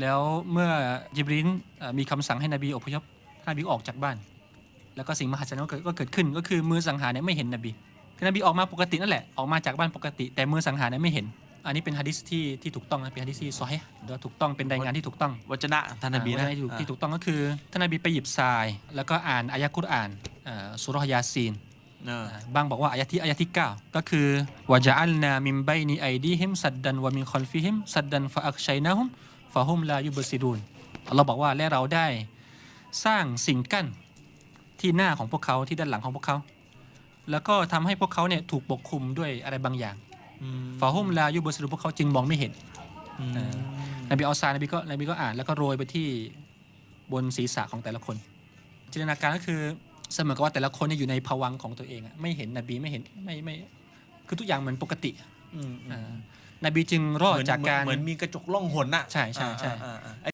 แล้วเมื่อยิบรินเอ่อมีคำสั่งให้นบีอพยพท่านนบีก็ออกจากบ้าน แล้วก็สิ่งมหัศจรรย์ก็เกิดก็เกิดขึ้น ก็คือมือสังหารเนี่ยไม่เห็นนบีคือนบีออกมาปกตินั่นแหละออกมาจากบ้านปกติ แต่มือสังหารเนี่ยไม่เห็น อันนี้เป็นฮะดิษที่ที่ถูกต้องนะเป็นฮะดิษที่ซอฮีฮ์หรือว่าถูกต้องเป็นรายงานที่ถูกต้องวจนะท่านนบีนะอ่าที่ถูกที่ถูกต้องก็คือท่านนบีไปหยิบทราย แล้วก็อ่านอายะกุรอานอ่าสุเราะห์ยาซีนเออบางบอกว่าอายะที่อายะที่9ก็คือวะจอัลนามิมไบนีไอดีฮิมสัดดันวะมินคอลฟิฮิมสัดดันฟะอักชัยนะฮุม ฟะฮุมลายุบซิรูนอัลลอฮ์บอกว่าและเราได้สร้างสิ่งกั้นที่หน้าของพวกเขาที่ด้านหลังของพวกเขา แล้วก็ทำให้พวกเขาเนี่ยถูกปกคลุมด้วยอะไรบางอย่างอืมฟะฮุมลายุบซิรูนพวกเขาจึงมองไม่เห็นอืมเออนบีเอาทรายนบีก็นบีก็อ่านแล้วก็โรยไปที่บนศีรษะของแต่ละคน จินตนาการก็คือเสมือนกับว่าแต่ละคนเนี่ยอยู่ในภวังค์ของตัวเองอะไม่เห็นนบีไม่เห็นไม่ไม่คือทุกอย่างเหมือนปกติอืมอืมอ่า นบีจึงรอดเหมือนจากการ เหมือนมีกระจกล่องหนน่ะใช่ใช่ใช่ อ่าอ่าอ่า